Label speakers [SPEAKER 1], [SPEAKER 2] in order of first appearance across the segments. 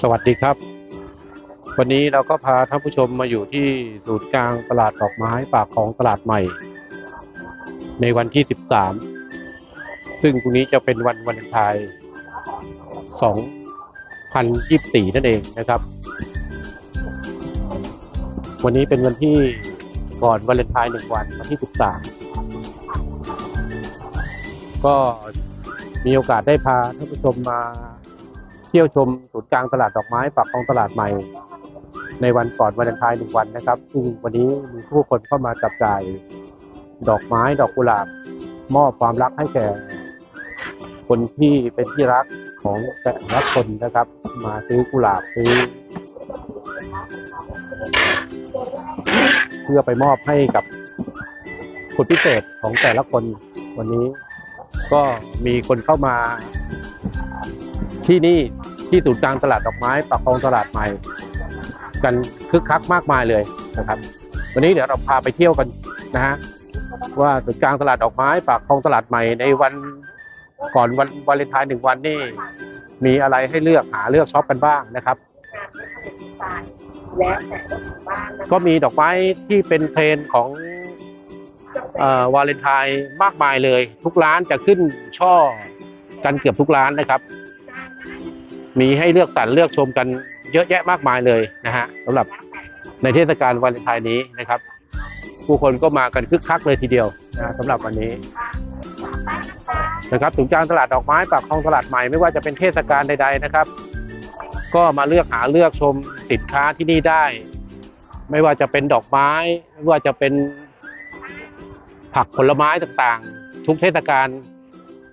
[SPEAKER 1] สวัสดีครับ วันนี้เราก็พาท่านผู้ชมมาอยู่ที่ศูนย์กลางตลาดดอกไม้ปากของตลาดใหม่ ในวันที่ 13 ซึ่งพรุ่งนี้จะเป็นวันวันเลนไทน์2024 นั่นเองนะครับ วันนี้เป็นวันที่ก่อนวันเลนไทน์หนึ่งวันวันที่ 13 ก็ มีโอกาสได้พาท่านผู้ชมมาเที่ยวชมศูนย์กลางตลาดดอกไม้ปากคลองตลาดใหม่ ในวันก่อนวันเลนไทน์หนึ่งวันนะครับซึ่งวันนี้มีผู้คนเข้ามาจับจ่ายดอกไม้ดอกกุหลาบมอบความรักให้แก่คนที่เป็นที่รักของแต่ละคนนะครับ มาซื้อกุหลาบซื้อ เพื่อไปมอบให้กับคนพิเศษของแต่ละคนวันนี้ ก็มีคนเข้ามา ที่นี่ที่ศูนย์กลางตลาดดอกไม้ปากคลองตลาดใหม่ กันคึกคักมากมายเลยนะครับ วันนี้เดี๋ยวเราพาไปเที่ยวกันนะฮะว่าศูนย์กลางตลาดดอกไม้ปากคลองตลาดใหม่ในวันก่อนวันวาเลนไทน์หนึ่งวันนี่มีอะไรให้เลือกหาเลือกช็อปกันบ้างนะครับ
[SPEAKER 2] แล้วแต่
[SPEAKER 1] ก็มีดอกไม้ที่เป็นเทรนของ วาเลนไทน์มากมายเลย ทุกร้านจะขึ้นช่อกันเกือบทุกร้านนะครับ มีให้เลือกสรรเลือกชมกันเยอะแยะมากมายเลยนะฮะสำหรับในเทศกาลวาเลนไทน์นี้นะครับ ผู้คนก็มากันคึกคักเลยทีเดียวนะสำหรับวันนี้นะครับถึงกลางตลาดดอกไม้ปากคลองตลาดใหม่ไม่ว่าจะเป็นเทศกาลใด ๆนะครับ ก็มาเลือกหาเลือกชมสินค้าที่นี่ได้ ไม่ว่าจะเป็นดอกไม้ ไม่ว่าจะเป็น ผักผลไม้ต่างๆ ทุกเทศกาล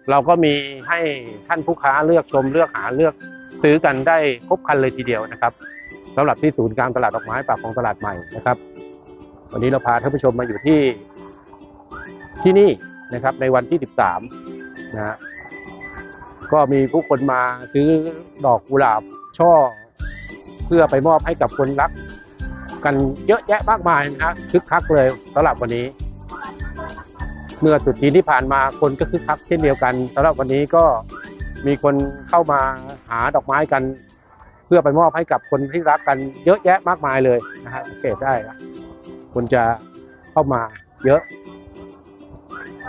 [SPEAKER 1] เราก็มีให้ท่านผู้ค้าเลือกชมเลือกหาเลือกซื้อกันได้ครบครันเลยทีเดียวนะครับสำหรับที่ศูนย์กลางตลาดดอกไม้ปากของตลาดใหม่นะครับ วันนี้เราพาท่านผู้ชมมาอยู่ที่ที่นี่นะครับ ในวันที่ 13นะฮะก็มีผู้คนมาซื้อดอกกุหลาบช่อ เพื่อไปมอบให้กับคนรัก กันเยอะแยะมากมายนะฮะคึกคักเลยสำหรับวันนี้ เมื่อตรุษจีที่ผ่านมาคนก็คึกคักเช่นเดียวกันสำหรับวันนี้ก็มีคนเข้ามาหาดอกไม้กัน เพื่อไปมอบให้กับคนที่รักกันเยอะแยะมากมายเลยนะฮะสังเกตได้คนจะเข้ามาเยอะ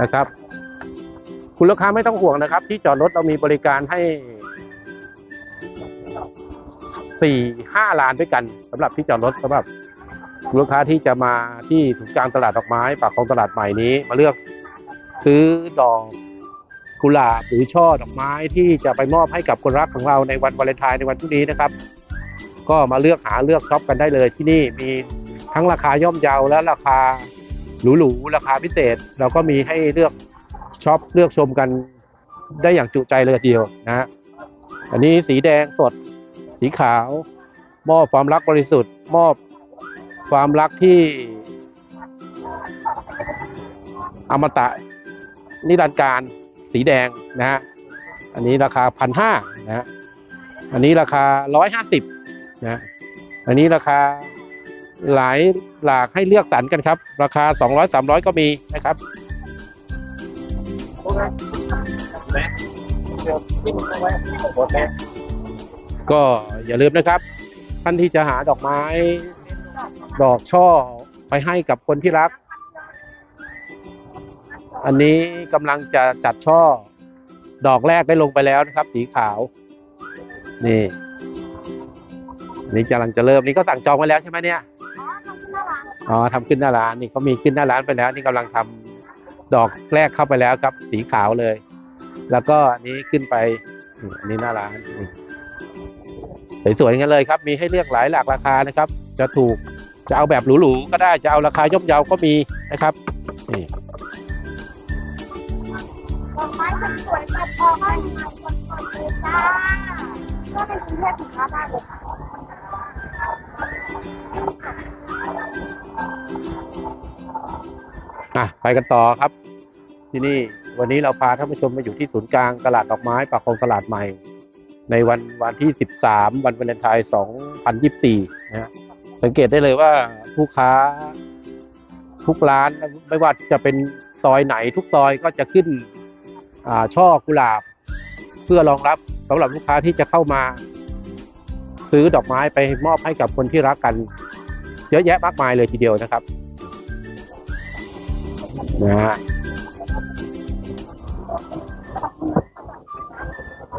[SPEAKER 1] นะครับ คุณลูกค้าไม่ต้องห่วงนะครับ ที่จอดรถเรามีบริการให้สี่ห้าลานด้วยกันสำหรับที่จอดรถสำหรับลูกค้าที่จะมาที่ศูนย์กลางตลาดดอกไม้ปากคลองตลาดใหม่นี้มาเลือก ซื้อดอกกุหลาบหรือช่อดอกไม้ที่จะไปมอบให้กับคนรักของเราในวันวาเลนไทน์ในวันพรุ่งนี้นะครับ ก็มาเลือกหาเลือกช็อปกันได้เลยที่นี่มีทั้งราคาย่อมเยาและราคาหรูๆราคาพิเศษ เราก็มีให้เลือกช็อปเลือกชมกันได้อย่างจุใจเลยทีเดียวนะฮะอันนี้สีแดงสด สีขาว มอบความรักบริสุทธิ์ มอบความรักที่อมตะ นิรันดร์การสีแดงนะฮะอันนี้ราคาพันห้านะฮะอันนี้ราคาร้อยห้าสิบนะฮะอันนี้ราคาหลายหลากให้เลือกสรรกันครับ ราคาสองร้อยสามร้อยก็มีนะครับก็อย่าลืมนะครับ ท่านที่จะหาดอกไม้ ดอกช่อไปให้กับคนที่รัก อันนี้กำลังจะจัดช่อ ดอกแรกได้ลงไปแล้วนะครับ สีขาว นี่อันนี้กำลังจะเริ่มนี่ก็สั่งจองไว้แล้วใช่ไหมเนี่ย
[SPEAKER 2] อ๋อทำขึ้นหน้าร้าน
[SPEAKER 1] อ๋อทำขึ้นหน้าร้านนี่เขามีขึ้นหน้าร้านไปแล้ว นี่กำลังทำดอกแรกเข้าไปแล้วครับ สีขาวเลย แล้วก็อันนี้ขึ้นไปนี่อันนี้หน้าร้านสวยๆกันเลยครับ มีให้เลือกหลายหลากราคานะครับ จะถูกจะเอาแบบหรูๆก็ได้จะเอาราคาย่อมเยาก็มีนะครับนี่
[SPEAKER 2] สวยๆตัดออกให้มาคนๆเลยจ้าก็เป็นกรุงเทพถึงร้าได้เลยค่ะ
[SPEAKER 1] อะไปกันต่อครับ ที่นี่วันนี้เราพาท่านผู้ชมมาอยู่ที่ศูนย์กลางตลาดดอกไม้ปากคลองตลาดใหม่ ในวันวันที่ 13 วันวาเลนไทน์2024 นะฮะสังเกตได้เลยว่าผู้ค้าทุกร้านไม่ว่าจะเป็นซอยไหนทุกซอยก็จะขึ้น ช่อกุหลาบ เพื่อรองรับสำหรับลูกค้าที่จะเข้ามา ซื้อดอกไม้ไปมอบให้กับคนที่รักกัน เยอะแยะมากมายเลยทีเดียวนะครับนะฮะ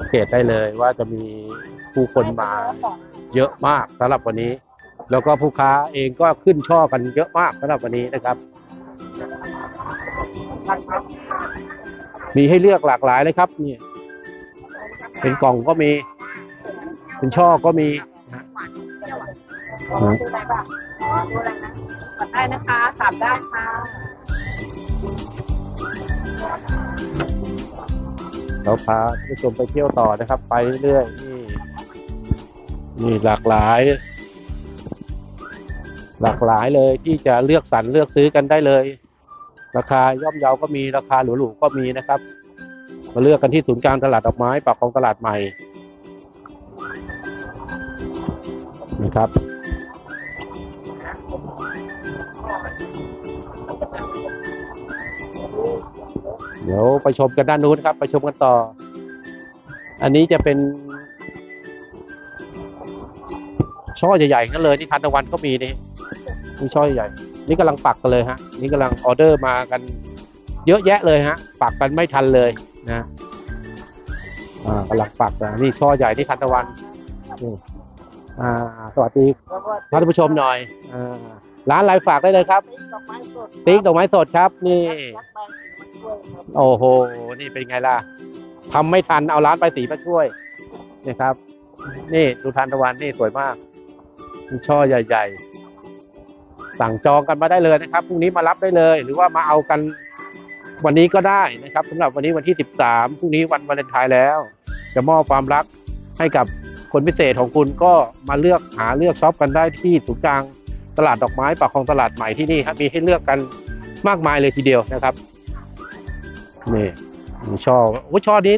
[SPEAKER 1] เกตได้เลยว่าจะมีผู้คนมาเยอะมากสำหรับวันนี้ แล้วก็ผู้ค้าเองก็ขึ้นช่อกันเยอะมากสำหรับวันนี้นะครับ มีให้เลือกหลากหลายเลยครับนี่เป็นกล่องก็มี เป็นช่อก็มีนะ
[SPEAKER 2] ดูอะไรบ้างอ๋อดูอะไรนะกดได้นะคะถามได้ค่ะ
[SPEAKER 1] เราพาท่านผู้ชมไปเที่ยวต่อนะครับ ไปเรื่อยๆนี่นี่หลากหลาย หลากหลายเลยที่จะเลือกสรรเลือกซื้อกันได้เลย ราคาย่อมเยาก็มีราคาหรูๆก็มีนะครับ มาเลือกกันที่ศูนย์กลางตลาดดอกไม้ปากของตลาดใหม่นะครับเดี๋ยวไปชมกันด้านนู้นครับ ไปชมกันต่อ อันนี้จะเป็น ช่อใหญ่ๆนั่นเลยที่ทันตะวันก็มีนี่มีช่อใหญ่ นี่กำลังปักกันเลยฮะ นี่กำลังออเดอร์มากัน เยอะแยะเลยฮะ ปักกันไม่ทันเลยนะอ่ากำลังปักนะนี่ช่อใหญ่ที่ทันตะวันนี่อ่า สวัสดีท่านผู้ชมหน่อยอ่าร้านอะไรฝากได้เลยครับ ติ๊กดอกไม้สดครับ นี่ โอ้โห นี่เป็นไงล่ะทำไม่ทันเอาร้านไปสีมาช่วยนะครับ นี่ดูทานตะวันนี่สวยมากมีช่อใหญ่ ๆ สั่งจองกันมาได้เลยนะครับพรุ่งนี้มารับได้เลย หรือว่ามาเอากันวันนี้ก็ได้นะครับสำหรับวันนี้วันที่ 13พรุ่งนี้วันวาเลนไทน์แล้ว จะมอบความรักให้กับคนพิเศษของคุณก็มาเลือกหาเลือกช็อปกันได้ที่ศูนย์กลางตลาดดอกไม้ปากคลองตลาดใหม่ที่นี่ครับมีให้เลือกกันมากมายเลยทีเดียวนะครับนี่ช่อโอ้ช่อนี้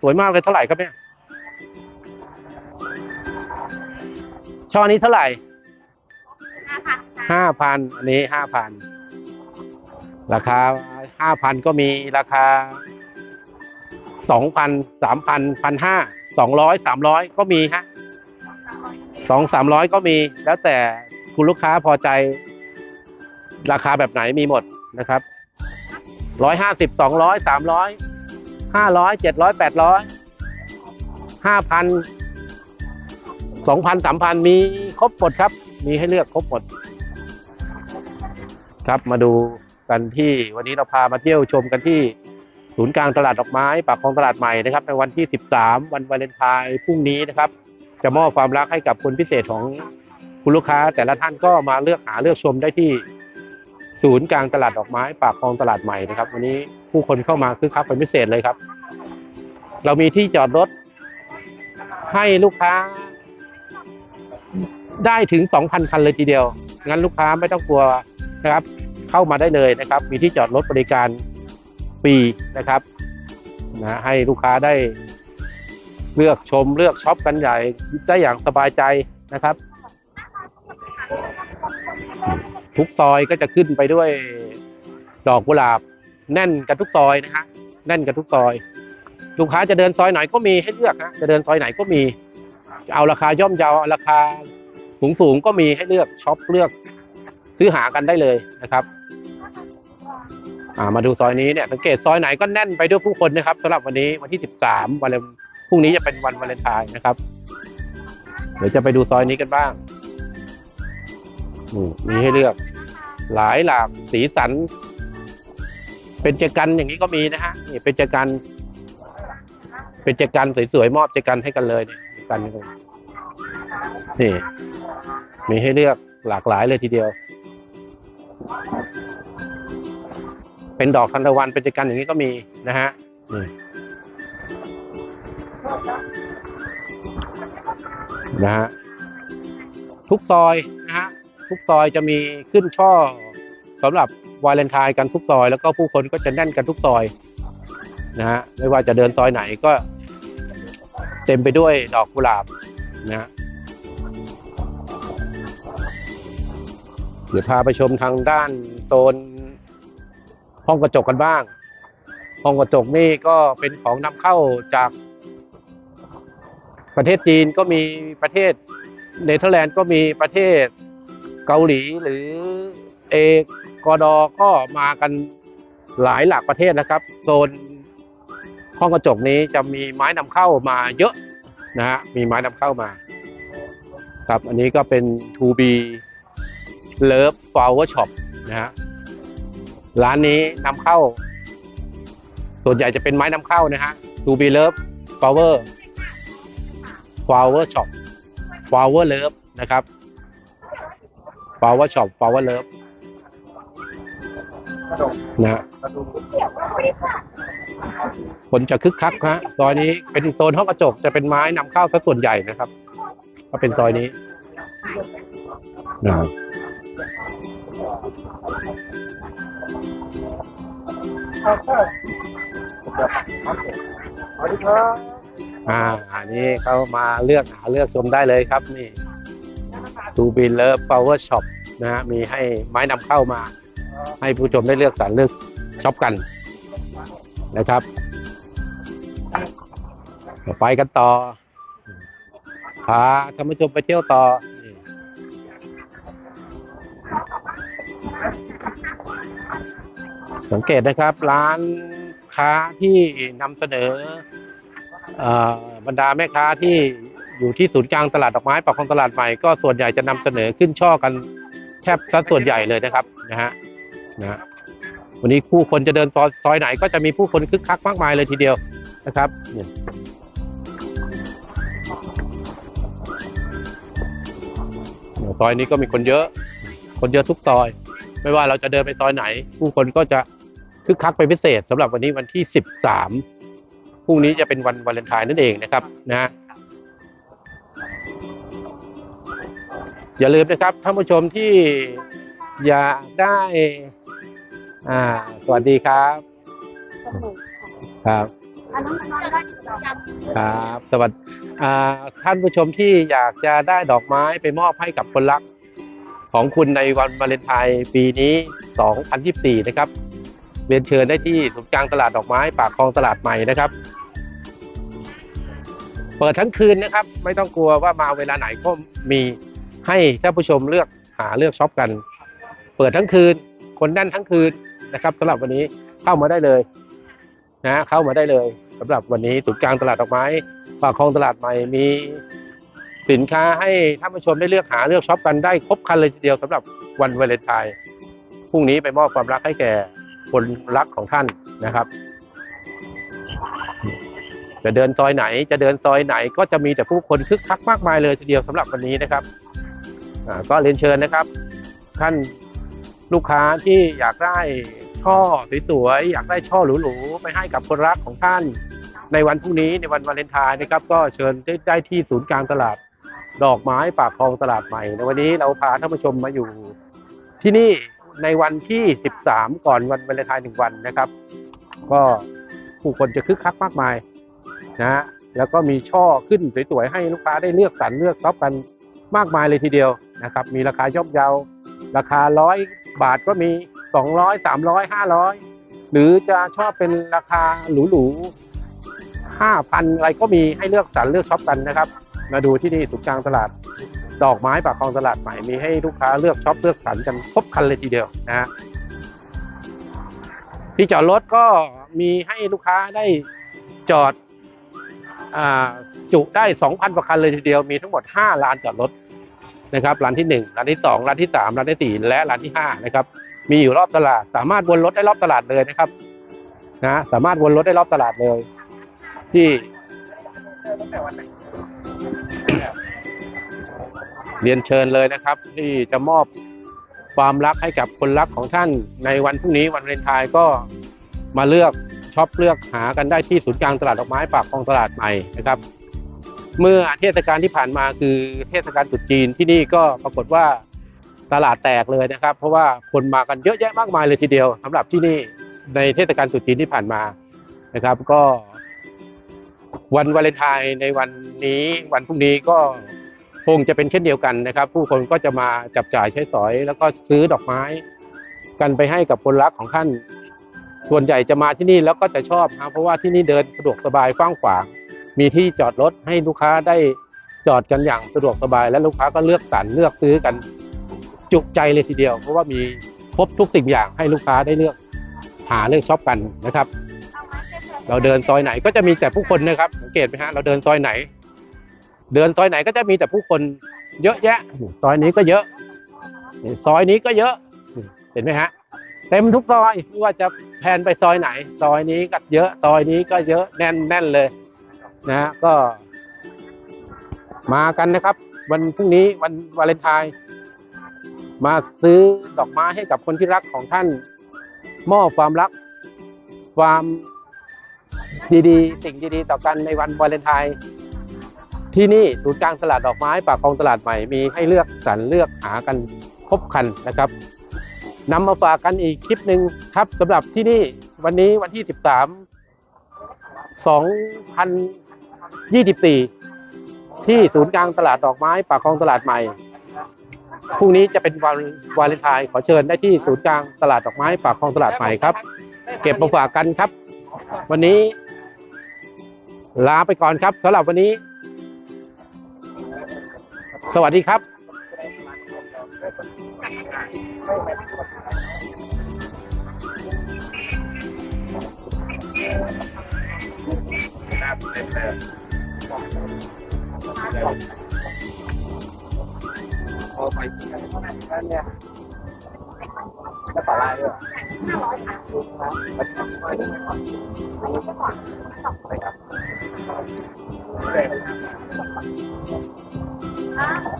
[SPEAKER 1] สวยมากเลยเท่าไหร่ครับเนี่ยช่อนี้เท่าไหร่
[SPEAKER 2] ห้าพัน
[SPEAKER 1] อันนี้ห้าพันราคาห้าพันก็มีราคาสองพันสามพันพันห้าสองร้อยสามร้อยก็มีฮะสองสามร้อยก็มี แล้วแต่คุณลูกค้าพอใจ ราคาแบบไหนมีหมดนะครับร้อยห้าสิบสองร้อยสามร้อยห้าร้อยเจ็ดร้อยแปดร้อยห้าพันสองพันสามพันมีครบหมดครับ มีให้เลือกครบหมด ครับมาดูกันที่วันนี้เราพามาเที่ยวชมกันที่ศูนย์กลางตลาดดอกไม้ปากคลองตลาดใหม่นะครับในวันที่ 13 วันวาเลนไทน์พรุ่งนี้นะครับ จะมอบความรักให้กับคนพิเศษของคุณลูกค้า แต่ละท่านก็มาเลือกหาเลือกชมได้ที่ศูนย์กลางตลาดดอกไม้ ปากคลองตลาดใหม่นะครับ วันนี้ผู้คนเข้ามาคึกคักเป็นพิเศษเลยครับ เรามีที่จอดรถให้ลูกค้า ได้ถึง 2,000 คันเลยทีเดียว งั้นลูกค้าไม่ต้องกลัว นะครับ เข้ามาได้เลยนะครับ มีที่จอดรถบริการฟรีนะครับนะให้ลูกค้าได้เลือกชมเลือกช็อปกันใหญ่ได้อย่างสบายใจนะครับ ทุกซอยก็จะขึ้นไปด้วยดอกกุหลาบ แน่นกันทุกซอยนะฮะแน่นกันทุกซอย ลูกค้าจะเดินซอยไหนก็มีให้เลือกฮะจะเดินซอยไหนก็มีจะเอาราคาย่อมเยาเอาราคาสูงสูงๆก็มีให้เลือกช็อปเลือก ซื้อหากันได้เลยนะครับามาดูซอยนี้เนี่ยสังเกตซอยไหนก็แน่นไปด้วยผู้คนนะครับสำหรับวันนี้วันที่ 13วันเลนพรุ่งนี้จะเป็นวันวาเลนไทน์นะครับ เดี๋ยวจะไปดูซอยนี้กันบ้างมีให้เลือก หลายหลากสีสัน เป็นเจกันอย่างนี้ก็มีนะฮะนี่เป็นเจกัน เป็นเจกันสวยๆมอบเจกันให้กันเลยเนี่ยเจกันนี่มีให้เลือกหลากหลายเลยทีเดียว เป็นดอกทันตะวันเป็นเจกันอย่างนี้ก็มีนะฮะนี่นะฮะทุกซอยนะฮะทุกซอยจะมีขึ้นช่อสำหรับวาเลนไทน์กันทุกซอย แล้วก็ผู้คนก็จะแน่นกันทุกซอยนะฮะไม่ว่าจะเดินซอยไหนก็ เต็มไปด้วยดอกกุหลาบนะฮะ เดี๋ยวพาไปชมทางด้านโซนห้องกระจกกันบ้าง ห้องกระจกนี่ก็เป็นของนำเข้าจากประเทศจีนก็มีประเทศเนเธอร์แลนด์ก็มีประเทศเกาหลีหรือเอกอดอก็มากันหลายหลักประเทศนะครับ โซนห้องกระจกนี้จะมีไม้นำเข้ามาเยอะนะฮะมีไม้นำเข้ามา ครับอันนี้ก็เป็น 2B Love Flower Shop นะฮะร้านนี้นำเข้า ส่วนใหญ่จะเป็นไม้นำเข้านะฮะ 2B Love Flower Flower Shop Flower Love นะครับ Flower Shop Flower Love นะฮะคนจะคึกคักฮะซอยนี้เป็นโซนห้องกระจกจะเป็นไม้นำเข้าซะส่วนใหญ่นะครับ ก็เป็นซอยนี้นะครับ
[SPEAKER 3] สวัสดีครับ
[SPEAKER 1] อ่าอันนี้เขามาเลือกหาเลือกชมได้เลยครับนี่ทูบินเลิฟพาวเวอร์ช็อปนะฮะมีให้ไม้นำเข้ามา ให้ผู้ชมได้เลือกสรรเลือกช็อปกันนะครับ ไปกันต่อพาท่านผู้ชมไปเที่ยวต่อ สังเกตนะครับร้านค้าที่นำเสนอบรรดาแม่ค้าที่อยู่ที่ศูนย์กลางตลาดดอกไม้ปากคลองตลาดใหม่ก็ส่วนใหญ่จะนำเสนอขึ้นช่อกันแทบซะส่วนใหญ่เลยนะครับนะฮะนะวันนี้ผู้คนจะเดินซอยไหนก็จะมีผู้คนคึกคักมากมายเลยทีเดียวนะครับเนี่ยซอยนี้ก็มีคนเยอะ คนเยอะทุกซอย ไม่ว่าเราจะเดินไปซอยไหน ผู้คนก็จะ คึกคักเป็นพิเศษสำหรับวันนี้วันที่ 13พรุ่งนี้จะเป็นวันวาเลนไทน์นั่นเองนะครับนะฮะอย่าลืมนะครับท่านผู้ชมที่อยากได้อ่าสวัสดีครับครับครับสวัสดีอ่าท่านผู้ชมที่อยากจะได้ดอกไม้ไปมอบให้กับคนรักของคุณในวันวาเลนไทน์ปีนี้ 2024 นะครับ เรียนเชิญได้ที่ศูนย์กลางตลาดดอกไม้ปากคลองตลาดใหม่นะครับ เปิดทั้งคืนนะครับ ไม่ต้องกลัวว่ามาเวลาไหนก็มีให้ท่านผู้ชมเลือกหาเลือกช็อปกัน เปิดทั้งคืน คนแน่นทั้งคืนนะครับสำหรับวันนี้เข้ามาได้เลยนะเข้ามาได้เลยสำหรับวันนี้ศูนย์กลางตลาดดอกไม้ปากคลองตลาดใหม่มีสินค้าให้ท่านผู้ชมได้เลือกหาเลือกช็อปกันได้ครบครันเลยทีเดียวสำหรับวันวาเลนไทน์พรุ่งนี้ไปมอบความรักให้แก่ คนรักของท่านนะครับ จะเดินซอยไหน จะเดินซอยไหน ก็จะมีแต่ผู้คนคึกคักมากมายเลยทีเดียวสำหรับวันนี้นะครับก็เรียนเชิญนะครับ ท่านลูกค้าที่อยากได้ช่อสวยๆอยากได้ช่อหรูๆไปให้กับคนรักของท่าน ในวันพรุ่งนี้ในวันวาเลนไทน์นะครับ ก็เชิญได้ได้ที่ศูนย์กลางตลาด ดอกไม้ปากคลองตลาดใหม่ในวันนี้เราพาท่านผู้ชมมาอยู่ที่นี่ ในวันที่ 13 ก่อนวันวาเลนไทน์หนึ่งวันนะครับ ก็ผู้คนจะคึกคักมากมายนะฮะแล้วก็มีช่อขึ้นสวยๆให้ลูกค้าได้เลือกสรรเลือกช็อปกันมากมายเลยทีเดียวนะครับ มีราคาย่อมเยาราคาร้อยบาทก็มีสองร้อยสามร้อยห้าร้อยหรือจะชอบเป็นราคาหรูๆห้าพันอะไรก็มีให้เลือกสรรเลือกช็อปกันนะครับ มาดูที่นี่ศูนย์กลางตลาด ดอกไม้ปากคลองตลาดใหม่มีให้ลูกค้าเลือกช็อปเลือกสรรกันครบคันเลยทีเดียวนะฮะที่จอดรถก็มีให้ลูกค้าได้จอดอจุได้ 2,000กว่าคันเลยทีเดียวมีทั้งหมด 5 ลานจอดรถนะครับลานที่ 1ลานที่ 2ลานที่ 3ลานที่ 4 และลานที่ 5 นะครับ มีอยู่รอบตลาด สามารถวนรถได้รอบตลาดเลยนะครับนะสามารถวนรถได้รอบตลาดเลย ที่ เรียนเชิญเลยนะครับ ที่จะมอบความรักให้กับคนรักของท่านในวันพรุ่งนี้วันวาเลนไทน์ก็มาเลือกช็อปเลือกหากันได้ที่ศูนย์กลางตลาดดอกไม้ปากคลองตลาดใหม่นะครับ เมื่อเทศกาลที่ผ่านมาคือเทศกาลตรุษจีนที่นี่ก็ปรากฏว่าตลาดแตกเลยนะครับ เพราะว่าคนมากันเยอะแยะมากมายเลยทีเดียวสำหรับที่นี่ในเทศกาลตรุษจีนที่ผ่านมานะครับ ก็ วันวาเลนไทน์ในวันนี้วันพรุ่งนี้ก็ คงจะเป็นเช่นเดียวกันนะครับ ผู้คนก็จะมาจับจ่ายใช้สอย แล้วก็ซื้อดอกไม้ กันไปให้กับคนรักของท่าน ส่วนใหญ่จะมาที่นี่แล้วก็จะชอบครับเพราะว่าที่นี่เดินสะดวกสบายกว้างขวาง มีที่จอดรถให้ลูกค้าได้จอดกันอย่างสะดวกสบาย และลูกค้าก็เลือกสรรเลือกซื้อกันจุใจเลยทีเดียว เพราะว่ามีครบทุกสิ่งอย่างให้ลูกค้าได้เลือกหาเลือกช็อปกันนะครับ
[SPEAKER 2] เรา
[SPEAKER 1] เดินซอยไหนก็จะมีแต่ผู้คนนะครับสังเกตไหมฮะเราเดินซอยไหน เดินซอยไหนก็จะมีแต่ผู้คนเยอะแยะ ซอยนี้ก็เยอะนี่ซอยนี้ก็เยอะนี่เห็นไหมฮะ เต็มทุกซอยไม่ว่าจะแพนไปซอยไหน ซอยนี้ก็เยอะ ซอยนี้ก็เยอะแน่นแน่นเลยนะฮะก็ มากันนะครับ วันพรุ่งนี้วันวาเลนไทน์มาซื้อดอกไม้ให้กับคนที่รักของท่าน มอบความรัก ความดีๆ สิ่งดีๆ ต่อกันในวันวาเลนไทน์ ที่นี่ศูนย์กลางตลาดดอกไม้ปากคลองตลาดใหม่มีให้เลือกสรรเลือกหากันครบคันนะครับนำมาฝากกันอีกคลิปหนึ่งครับสำหรับที่นี่วันนี้วันที่ 13 2024 ที่ศูนย์กลางตลาดดอกไม้ปากคลองตลาดใหม่พรุ่งนี้จะเป็นวันวาเลนไทน์ขอเชิญได้ที่ศูนย์กลางตลาดดอกไม้ปากคลองตลาดใหม่ครับ เก็บมาฝากกันครับ วันนี้ ลาไปก่อนครับสำหรับวันนี้ สวัสดีครับ
[SPEAKER 3] พอไปที่นั่นเนี่ยจะปลาลายด้วย
[SPEAKER 2] ห้าร้อยค่ะ
[SPEAKER 3] ไปที่นั่น
[SPEAKER 2] อันนี้ไปก่อน
[SPEAKER 3] ไปครับ
[SPEAKER 2] น Ha?